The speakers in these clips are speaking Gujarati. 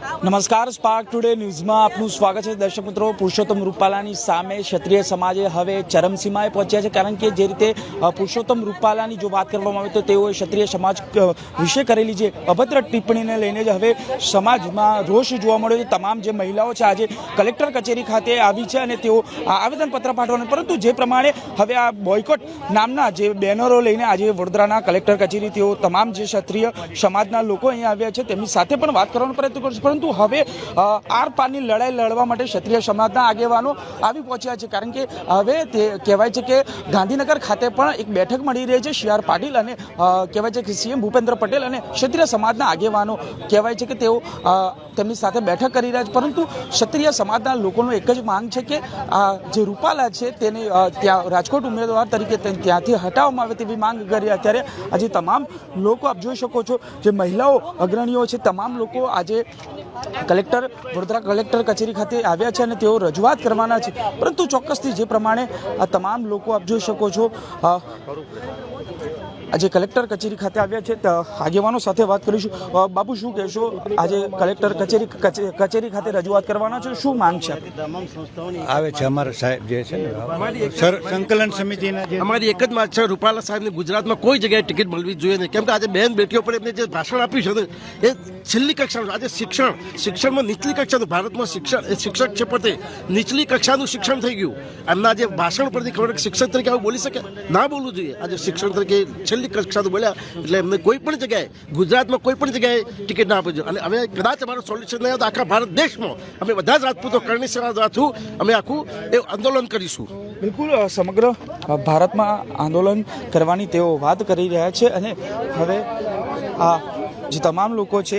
નમસ્કાર સ્પાર્ક ટુડે ન્યૂઝમાં આપનું સ્વાગત છે. દર્શક મિત્રો, પુરુષોત્તમ રૂપાલાની સામે ક્ષત્રિય સમાજે હવે ચરમસીમાએ પહોંચ્યા છે, કારણ કે જે રીતે પુરુષોત્તમ રૂપાલાની જો વાત કરવામાં આવે તો તેઓએ ક્ષત્રિય સમાજ વિશે કરેલી જે અભદ્ર ટિપ્પણીને લઈને જ હવે સમાજમાં રોષ જોવા મળ્યો છે. તમામ જે મહિલાઓ છે, આજે કલેક્ટર કચેરી ખાતે આવી છે અને તેઓ આવેદનપત્ર પાઠવવાનું પરંતુ જે પ્રમાણે હવે આ બોયકોટ નામના જે બેનરો લઈને આજે વડોદરાના કલેક્ટર કચેરી તેઓ તમામ જે ક્ષત્રિય સમાજના લોકો અહીંયા આવ્યા છે, તેમની સાથે પણ વાત કરવાનો પ્રયત્ન કરશે. પરંતુ હવે આર પારની લડાઈ લડવા માટે ક્ષત્રિય સમાજના આગેવાનો આવી પહોંચ્યા છે. કારણ કે હવે તે કહેવાય છે કે ગાંધીનગર ખાતે પણ એક બેઠક મળી રહી છે સી પાટીલ અને કહેવાય છે કે સીએમ ભૂપેન્દ્ર પટેલ અને ક્ષત્રિય સમાજના આગેવાનો. કહેવાય છે કે તેઓ તેમની સાથે બેઠક કરી રહ્યા છે. પરંતુ ક્ષત્રિય સમાજના લોકોનો એક જ માંગ છે કે જે રૂપાલા છે તેને ત્યાં રાજકોટ ઉમેદવાર તરીકે ત્યાંથી હટાવવામાં આવે તેવી માંગ કરી. અત્યારે આજે તમામ લોકો, આપ જોઈ શકો છો, જે મહિલાઓ અગ્રણીઓ છે, તમામ લોકો આજે કલેક્ટર, વડોદરા કલેક્ટર કચેરી ખાતે આવ્યા છે અને તેઓ રજૂઆત કરવાના છે. પરંતુ ચોક્કસથી જે પ્રમાણે તમામ લોકો આપ જોઈ શકો છો આજે કલેક્ટર કચેરી ખાતે આવ્યા છે. તો આગેવાનો સાથે વાત કરીશું. બાબુ શું કહેશો? આજે કલેક્ટર કચેરી કચેરી ખાતે રજૂઆત કરવાના છે? શું માંગ છે? આવે છે. અમારા સાહેબ જે છે સર સંકલન સમિતિના જે અમારી એક જ વાત છે. રૂપાલા સાહેબને ગુજરાતમાં કોઈ જગ્યાએ ટિકિટ મળવી જોઈએ નહીં. કેમ કે આજે બેન બેટીઓ પર એમને જે ભાષણ આપ્યું છે એ છેલ્લી કક્ષાનું આજે શિક્ષણ શિક્ષણમાં નીચલી કક્ષાનું ભારતમાં શિક્ષણ શિક્ષક છે પોતે નીચલી કક્ષાનું શિક્ષણ થઈ ગયું. એમના જે ભાષણ પરથી ખબર શિક્ષક તરીકે આવું બોલી શકે? ના બોલવું જોઈએ. આજે શિક્ષણ તરીકે છેલ્લી કક્ષાનું બોલ્યા. એટલે એમને કોઈ પણ જગ્યાએ, ગુજરાતમાં કોઈ પણ જગ્યાએ ટિકિટ ના આપજો અને હવે કદાચ અમારું સોલ્યુશન નહીં આખા ભારત દેશમાં અમે બધા જ રાજપૂતો કરણી સેના અમે આખું એ આંદોલન કરીશું. બિલકુલ સમગ્ર ભારતમાં આંદોલન કરવાની તેઓ વાત કરી રહ્યા છે. અને હવે આ જે તમામ લોકો છે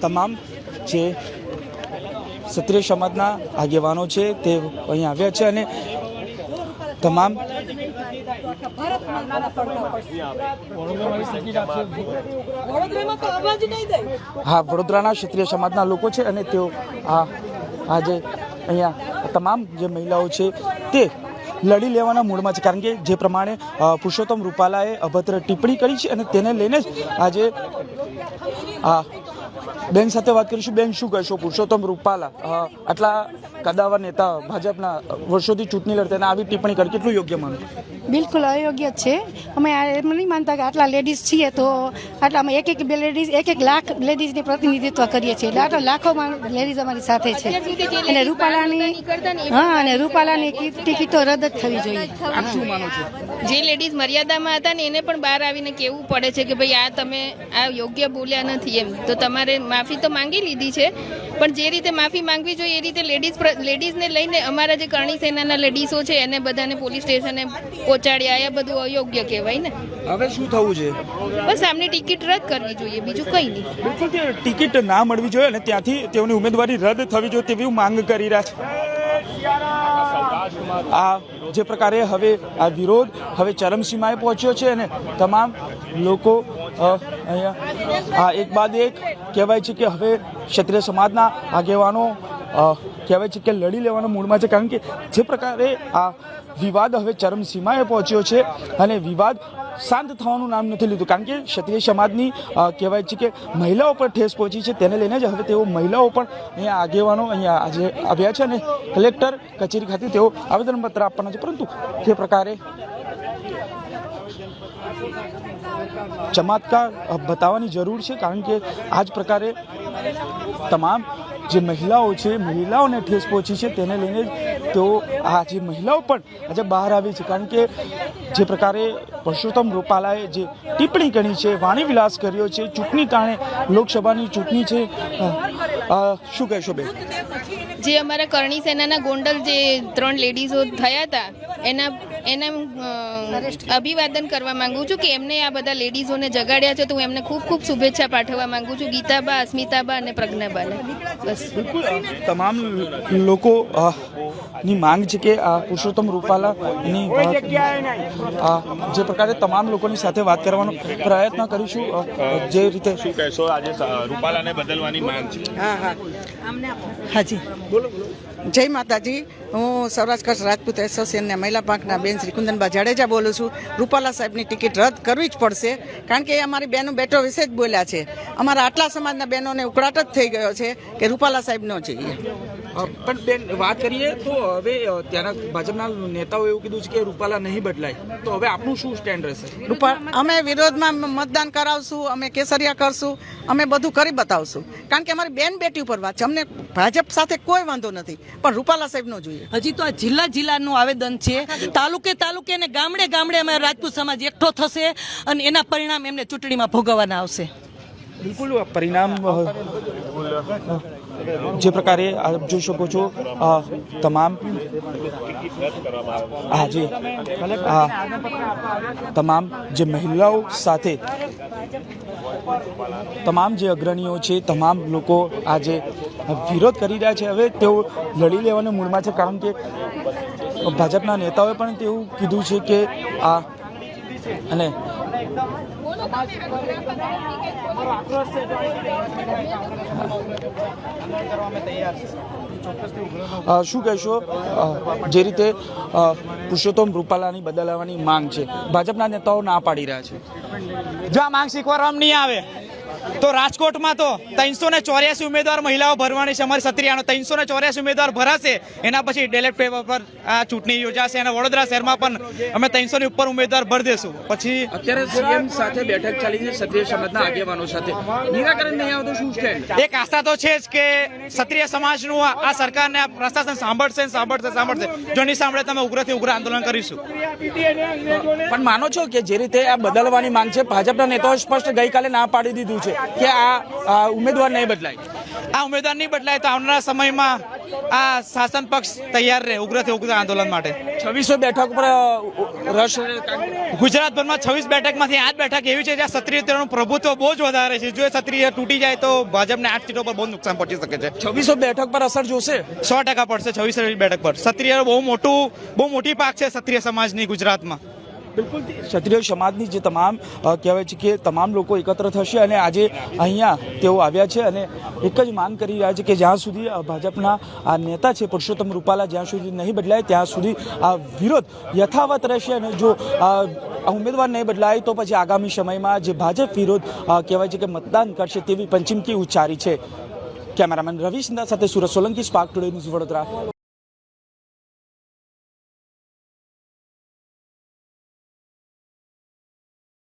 તમામ જે ક્ષત્રિય સમાજના આગેવાનો છે તે અહીં આવ્યા છે અને તમામ હા, વડોદરાના ક્ષત્રિય સમાજના લોકો છે અને તેઓ આ આજે અહીંયા તમામ જે મહિલાઓ છે તે લડી લેવાના મૂડમાં છે. કારણ કે જે પ્રમાણે પુરુષોત્તમ રૂપાલાએ અભદ્ર ટિપ્પણી કરી છે અને તેને લઈને જ આજે, આ બેન સાથે વાત કરીશું. બેન શું કહેશો? પુરુષોત્તમ રૂપાલા આટલા કદાવર નેતા ભાજપના વર્ષોથી ચૂંટણી લડતા અને આવી ટિપ્પણી કરી. કેટલું યોગ્ય માનો? બિલકુલ અયોગ્ય જ છે. અમે આ એમ નહીં માનતા કે આટલા લેડીઝ છીએ તો આટલા અમે એક એક બે લેડીઝ એક એક લાખ લેડીઝની પ્રતિનિધિત્વ કરીએ છીએ. એટલે આટલા લાખો લેડીઝ અમારી સાથે છે. અને રૂપાલાની હા અને રૂપાલાની ટિકિટો રદ જ થવી જોઈએ. શું માનો છો? જે લેડીઝ મર્યાદામાં હતા ને એને પણ બહાર આવીને કહેવું પડે છે કે ભાઈ આ તમે આ યોગ્ય બોલ્યા નથી એમ. તો તમારે માફી તો માંગી લીધી છે પણ જે રીતે માફી માંગવી જોઈએ એ રીતે લેડીઝ લેડીઝને લઈને અમારા જે કરણી સેનાના લેડીઝો છે એને બધાને પોલીસ સ્ટેશને પહોંચાડ્યા એ બધું અયોગ્ય કહેવાય ને. હવે શું થવું છે? બસ આમની ટિકિટ રદ કરવી જોઈએ બીજું કંઈ નહીં. બિલકુલ ટિકિટ ના મળવી જોઈએ અને ત્યાંથી તેઓની ઉમેદવારી રદ થવી જોઈએ તેવી માંગ કરી રહ્યા છે. આ જે પ્રકારે હવે આ વિરોધ હવે ચરમસીમાએ પહોંચ્યો છે અને તમામ લોકો અહીંયા. આ એક બાદ એક કહેવાય છે કે હવે ક્ષત્રિય સમાજના આગેવાનો કહેવાય છે કે લડી લેવાના મૂડમાં છે. કારણ કે જે પ્રકારે આ વિવાદ હવે ચરમસીમાએ પહોંચ્યો છે અને વિવાદ શાંત થવાનું નામ નથી લીધું. કારણ કે ક્ષત્રિય સમાજની કહેવાય છે કે મહિલાઓ પર ઠેસ પહોંચી છે. તેને લઈને જ હવે તેઓ મહિલાઓ પણ અહીંયા આગેવાનો અહીંયા આજે આવ્યા છે અને કલેક્ટર કચેરી ખાતે તેઓ આવેદનપત્ર આપવાના છે. પરંતુ તે પ્રકારે ચમત્કાર બતાવવાની જરૂર છે, કારણ કે આ જ પ્રકારે તમામ જે મહિલાઓ છે, મહિલાઓને ઠેસ પહોંચી છે, તેને લઈને તેઓ આ જે મહિલાઓ પણ આજે બહાર આવી છે, કારણ કે જે પ્રકારે પરસોત્તમ રૂપાલાએ જે ટિપ્પણી કરી છે વાણીવિલાસ કર્યો છે, ચૂંટણી કારણે લોકસભાની ચૂંટણી છે શું કહેશો બેન? જે અમારા કરણી સેનાના ગોંડલ જે ત્રણ લેડીઝો થયા હતા, એના એના અભિવાદન કરવા માંગુ છું કે એમને આ બધા લેડીઝોને જગાડ્યા છે તો હું એમને ખૂબ ખૂબ શુભેચ્છા પાઠવવા માંગુ છું. ગીતાબા અસ્મિતાબા અને પ્રજ્ઞાબાને. બસ. બિલકુલ તમામ લોકો ની માંગ છે કે આ પુરુષોત્તમ રૂપાલાની આ જે પ્રકારે તમામ લોકોની સાથે વાત કરવાનો પ્રયત્ન કરીશું. જે રીતે શું કહેશો આજે રૂપાલાને બદલવાની માંગ છે? હા હા. હાજી. જય માતાજી. હું સૌરાષ્ટ્ર કચ્છ રાજપૂત એસોસિએશનના મહિલા પાંખના બેન શ્રી કુંદનબા જાડેજા બોલું છું. રૂપાલા સાહેબની ટિકિટ રદ કરવી જ પડશે, કારણ કે એ અમારી બહેનો બેટો વિશે જ બોલ્યા છે. અમારા આટલા સમાજના બહેનોને ઉકળાટ જ થઈ ગયો છે કે રૂપાલા સાહેબ ન પણ બેન વાત કરીએ તો હવે ત્યાંના ભાજપના નેતાઓ એવું કીધું છે કે રૂપાલા નહીં બદલાય. તો હવે આપનું શું સ્ટેન્ડ રહેશે? અમે વિરોધમાં મતદાન કરાવશું અમે કેસરિયા કરશું અમે બધું કરી બતાવશું. કારણ કે અમારી બેન બેટી ઉપર વાત છે. અમને ભાજપ સાથે કોઈ વાંધો નથી. પણ રૂપાલા સાહેબ નો જોઈએ. હજી તો આ જિલ્લા જિલ્લાનું આવેદન છે. તાલુકે તાલુકે અને ગામડે ગામડે અમે રાજપૂત સમાજ એકઠો થશે અને એના પરિણામ એમને ચૂંટણીમાં ભોગવવાના આવશે. બિલકુલ પરિણામ જે પ્રકારે આપ જોઈ શકો છો તમામ હા, જી. હા તમામ જે મહિલાઓ સાથે તમામ જે અગ્રણીઓ છે, તમામ લોકો આજે વિરોધ કરી રહ્યા છે. હવે તેઓ લડી લેવાના મૂળમાં છે, કારણ કે ભાજપના નેતાઓએ પણ તેવું કીધું છે કે આ અને શું કહેશો? જે રીતે પુરુષોત્તમ રૂપાલાની બદલાવાની માંગ છે. ભાજપના નેતાઓ ના પાડી રહ્યા છે. જો આ માંગ સ્વીકારવામાં નહીં આવે તો રાજકોટમાં તો ત્રણસો ને ચોર્યાસી ઉમેદવાર મહિલાઓ ભરવાની છે. અમારી સત્રિયાનો ત્રણસો ને ચોર્યાસી ઉમેદવાર ભરાશે. એના પછી ડેલેટ પેપર પર આ ચૂંટણી યોજાશે અને વડોદરા શહેરમાં પણ અમે ત્રણસો ની ઉપર ઉમેદવાર ભર દેશું. પછી અત્યારે સીએમ સાથે બેઠક ચાલી છે ક્ષત્રિય સમાજના આગેવાનો સાથે. નિરાકરણ નહીં આવતું શું સ્ટેન્ડ એક આશા તો છે જ કે ક્ષત્રિય સમાજનું આ આ સરકારને આ પ્રશાસન સાંભળશે સાંભળશે સાંભળશે. જો નહીં સાંભળે તમે ઉગ્રથી ઉગ્ર આંદોલન કરીશું. પણ માનો છો કે જે રીતે આ બદલવાની માંગ છે ભાજપના નેતાઓ સ્પષ્ટ ગઈકાલે ના પાડી દીધું છે. કે આ ઉમેદવાર નહીં બદલાય. આ ઉમેદવાર નહીં બદલાય તો આવનારા સમયમાં આ શાસન પક્ષ તૈયાર રહે ઉગ્રથી ઉગ્ર આંદોલન માટે. છવ્વીસો બેઠક પર રસ ગુજરાતભરમાં છવ્વીસ બેઠકમાંથી આઠ બેઠક એવી છે જ્યાં ક્ષત્રિયનું પ્રભુત્વ બહુ જ વધારે છે. જો ક્ષત્રિય તૂટી જાય તો ભાજપને આઠ સીટો પર બહુ નુકસાન પહોંચી શકે છે. છવ્વીસો બેઠક પર અસર જોશે? સો ટકા પડશે છવ્વીસ બેઠક પર. ક્ષત્રિય બહુ મોટું બહુ મોટી પાક છે ક્ષત્રિય સમાજની ગુજરાતમાં. બિલકુલ, ક્ષત્રિય સમાજની જે તમામ કહેવાય છે કે તમામ લોકો એકત્ર થશે અને આજે અહીંયા તેઓ આવ્યા છે અને એક જ માંગ કરી રહ્યા છે કે જ્યાં સુધી ભાજપના આ નેતા છે પુરુષોત્તમ રૂપાલા જ્યાં સુધી નહીં બદલાય, ત્યાં સુધી આ વિરોધ યથાવત રહેશે અને જો ઉમેદવાર નહીં બદલાય તો પછી આગામી સમયમાં જે ભાજપ વિરોધ કહેવાય છે કે મતદાન કરશે તેવી પંચિમકી ઉચ્ચારી છે. કેમેરામેન રવિ સિંધા સાથે Surat Solanki, spark today news Vadodara.